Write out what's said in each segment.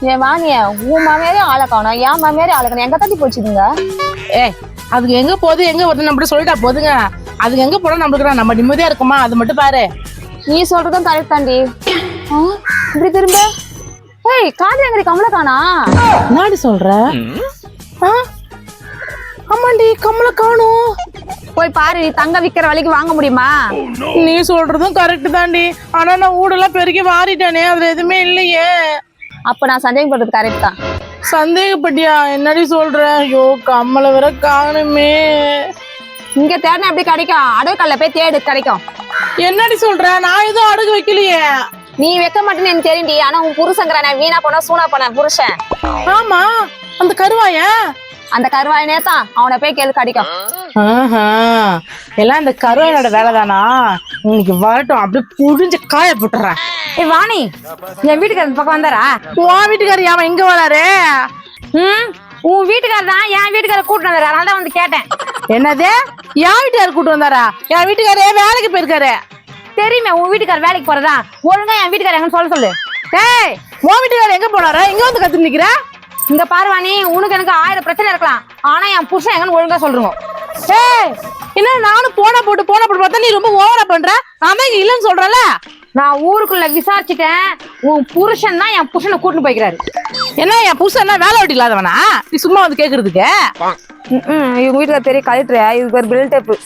என் வாணிய உன் மாமியாரே ஆளை காணும். என் மாமியாரே ஆளை காணும். எங்க தட்டி போச்சுதுங்க? ஏய் அதுக்கு எங்க போகுது? எங்க வருது நம்ம சொல்லிட்டா போதுங்க. அதுக்கு எங்க போனா நம்மளுக்கு நம்ம நிம்மதியா இருக்குமா? அது மட்டும் பாரு. நீ சொல்றதும் கரெக்ட் தாண்டி. இப்படி திரும்ப? ஏய் காதல் எங்கடி கமல காணா என்னடி சொல்ற? ஆ? ஆமாண்டி கம்மல காணும் போய் பாரு நீ தங்க விக்கிற வழிக்கு வாங்க முடியுமா? நீ சொல்றதும் கரெக்ட் தாண்டி. ஆனா நான் ஊடெல்லாம் பெருக்கி வாரிட்டேனே. அதுல எதுவுமே இல்லையே. அப்ப நான் சந்தேகப்படுறது கரெக்ட் தான். சந்தேகப்பட்டியா? என்னடி சொல்ற? ஐயோ கம்மலை வேற காணுமே. இங்க தேடினா எப்படி கிடைக்கும்? அடவுக்கல்ல போய் தேடு கிடைக்கும். என்னடி சொல்ற? நான் எதுவும் அடகு வைக்கலையே. நீ வைக்க மாட்டேன்னு எனக்கு தெரியும்டி. ஆனா உன் புருஷங்கிறானே வீணா போனா சூனா போன புருஷன். ஆமா அந்த கருவாயா? அந்த கருவாயனே தான் அவனை போய் கேளு கிடைக்கும். ஆஹா. எல்லாம் இந்த கருவாயோட வேலை தானா இன்னைக்கு வரட்டும் அப்படியே புடிஞ்சு காய போட்டுறேன். ஏய் வாணி என் வீட்டுக்காரர் இந்த பக்கம் வந்தாரா? உன் வீட்டுக்காரர் அவன் எங்க வராரு? ம் உன் வீட்டுக்காரர் தான் என் வீட்டுக்காரர் கூட்டிட்டு வந்தாரு. அதனால தான் வந்து கேட்டேன். என்னது? என் வீட்டுக்காரர் கூட்டு வந்தாரா? என் வீட்டுக்காரே வேலைக்கு போயிருக்காரு. தெரியுமே உன் வீட்டுக்காரர் வேலைக்கு போறதா? ஒழுங்கா என் வீட்டுக்காரர் எங்கன்னு சொல்ல சொல்லு. ஏய் உன் வீட்டுக்காரர் எங்க போனாரா? எங்க வந்து கத்து நிக்கிற? இங்க பாரு வாணி உனக்கு எனக்கு ஆயிரம் பிரச்சனை இருக்கலாம். ஆனா என் புருஷன் எங்கன்னு ஒழுங்கா சொல்றோம் ஏய் என்ன நானும் போனா போட்டு போனா போட்டு பார்த்தா நீ ரொம்ப ஓவரா பண்ற? நான் இங்க இல்லைன்னு சொல்றல நான் ஊருக்குள்ள விசாரிச்சுட்டேன். உன் புருஷன் தான் என் புருஷனை கூட்டிட்டு போய்க்கிறாரு. என்ன என் புருஷன் வேலை வெட்டி இல்லாதவனா? நீ சும்மா வந்து கேக்குறதுக்கு? ம் இவங்க வீட்டுக்கார பெரிய கலெக்டர் இதுக்கு ஒரு பில் டேப்பு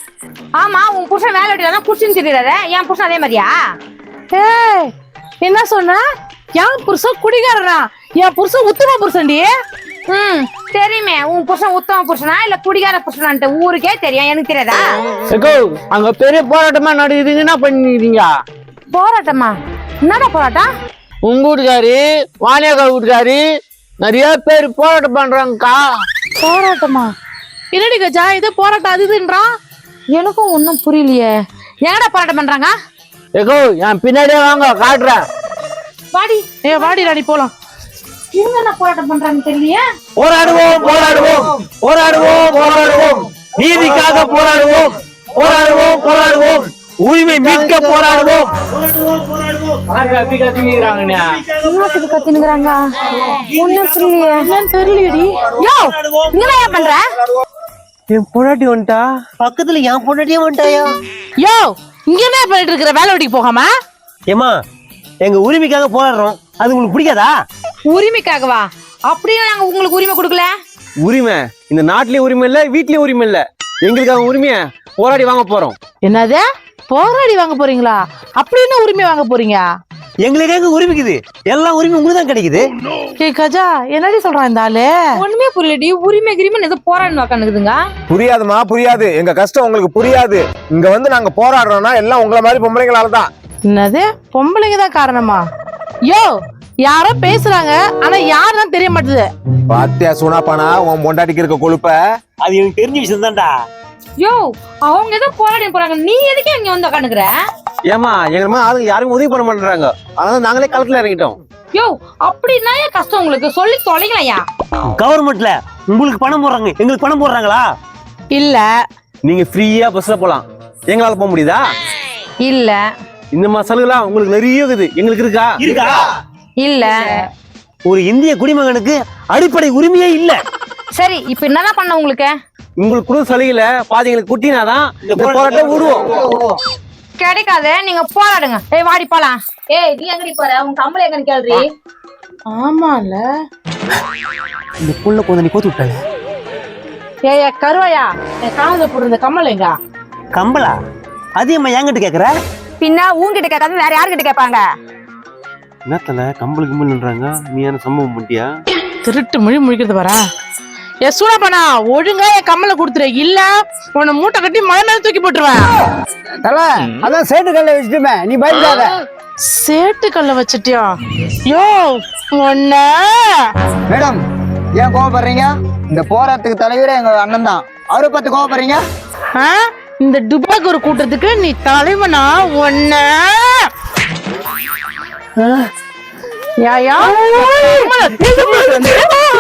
ஆமா உன் புருஷன் வேலை வெட்டிலாம் புருஷன் தெரியாத என் புருஷன் அதே மாதிரியா? ஏய் என்ன சொன்ன? என் புருஷன் குடிகாரனா என் புருஷன் உத்தம புருஷன்டி? ம் தெரியுமே. உன் புருஷன் உத்தம புருஷனா இல்ல குடிகார புருஷனான்ட்டு? ஊருக்கே தெரியும். எனக்கு தெரியாதா? அங்க பெரிய போராட்டமா நடக்குதுங்க என்ன பண்ணிக்கிறீங்க போராட்டமா? என்னடா போராட்டம்? உங்க வீட்டுக்காரு வாணியக்கா வீட்டுக்காரு நிறைய பேர் போராட்டம் பண்றாங்கக்கா. போராட்டமா? என்னடி கஜா இது போராட்டம் அது இதுன்றான் எனக்கும் ஒன்றும் புரியலையே. எங்கடா போராட்டம் பண்றாங்க? ஏக்கோ என் பின்னாடியே வாங்க காட்டுறேன் வாடி. ஏ வாடி ராணி போலாம். இவங்க என்ன போராட்டம் பண்றாங்க தெரியலையே? போராடுவோம் போராடுவோம் போராடுவோம் போராடுவோம். நீதிக்காக போராடுவோம் போராடுவோம் போராடுவோம். உரிமை மீட்க போராடுவோம் கத்தினுக்குறாங்க ஒன்றும் புரியலையே என்னன்னு தெரியலடி யோ இங்க ஏன் பண்ற? என் பொண்டாட்டி வந்துட்டா? பக்கத்துல என் பொண்டாட்டியே வந்துட்டாயா? யோ இங்க என்ன பண்ணிட்டு இருக்கிற வேலை வெட்டிக்கு போகாம? ஏமா எங்க உரிமைக்காக போராடுறோம். அது உங்களுக்கு பிடிக்காதா? உரிமைக்காகவா? அப்படியே நாங்க உங்களுக்கு உரிமை கொடுக்கல? உரிமை. இந்த நாட்டிலேயே உரிமை இல்ல வீட்லயே உரிமை இல்ல. எங்களுக்காக உரிமையை போராடி வாங்க போறோம். என்னது? போராடி வாங்க போறீங்களா? அப்படி என்ன உரிமை வாங்க போறீங்க? எங்களுக்கு எங்க உரிமைக்குது. எல்லா உரிமை உங்களுக்கு தான் கிடைக்குது ஏய் கஜா என்னடி சொல்றான் இந்த ஆளு? ஒண்ணுமே புரியலடி. உரிமை கிரிமை ஏதோ போராடினு உக்காந்துக்குதுங்க. புரியாதுமா புரியாது. எங்க கஷ்டம் உங்களுக்கு புரியாது. இங்க வந்து நாங்க போராடுறோம்னா எல்லாம் உங்களை மாதிரி பொம்பளைங்களால தான் என்னது? பொம்பளைங்க தான் காரணமா? யோ யாரோ பேசுறாங்க ஆனா யாருன்னு தெரிய மாட்டுது. பாத்தியா சூனாப்பானா உன் பொண்டாட்டிக்கு இருக்க கொழுப்ப? அது எனக்கு தெரிஞ்ச விஷயம் தான்டா யோ அவங்க ஏதோ போராடி போறாங்க. நீ எதுக்கு இங்க வந்து உக்காந்துக்கிற? ஏமா எங்க மாதிரி ஆளுங்க யாரும் உதவி பண்ண மாட்டாங்க அதனால நாங்களே களத்துல இறங்கிட்டோம். யோ அப்படின்னா ஏன் கஷ்டம் உங்களுக்கு? சொல்லி தொலைங்களையா கவர்மெண்ட்ல உங்களுக்கு பணம் போடுறாங்க. எங்களுக்கு பணம் போடுறாங்களா? இல்ல. நீங்க ஃப்ரீயா பஸ்ல போலாம். எங்களால போக முடியுதா? இல்ல. இந்த மாதிரி சலுகைலாம் உங்களுக்கு நிறைய இருக்குது. எங்களுக்கு இருக்கா? இருக்கா? இல்ல. ஒரு இந்திய குடிமகனுக்கு அடிப்படை உரிமையே இல்ல. சரி இப்ப என்னதான் பண்ண உங்களுக்கு? உங்களுக்கு குடு சலுகையில பாதி எங்களுக்கு குட்டினாதான் இந்த போராட்டம் விடுவோம். கிடைக்காது நீங்க போராடுங்க. ஏய் வாடி போலாம். ஏய் நீ எங்கடி போற? உன் கம்பளை எங்கன்னு கேள்றி ஆமால. இந்த புள்ள கொஞ்சம் நீ கோத்து விட்டாங்க ஏய் கருவாயா? என் காதுல போடுற இந்த கம்மல் எங்க? கம்பளா? அது அம்மா என்கிட்ட கேக்குற? பின்ன உங்ககிட்ட கேட்காம வேற யார்கிட்ட கேட்பாங்க? என்னத்தல கம்பல் கிம்பல்ன்றாங்க நீ என்ன சம்பவம் பண்ணிட்டியா? திருட்டு மொழி முழிக்கிறது வரா ஏ சூனாப்பனா ஒழுங்கா என் கம்மலை கொடுத்துரு. இல்ல உன்னை மூட்டை கட்டி மலை மேல தூக்கி போட்டுருவேன். தல அதான் சேட்டு கல்ல வச்சுட்டுமே நீ பயப்படாத. சேட்டு கல்ல வச்சுட்டியா? யோ ஒன்ன மேடம் ஏன் கோவப்படுறீங்க? இந்த போராட்டத்துக்கு தலைவரே எங்க அண்ணன் தான். அவரை பார்த்து கோவப்படுறீங்க? இந்த டுபாக் ஒரு கூட்டத்துக்கு நீ தலைவனா? ஒன்ன யாயா கம்மலை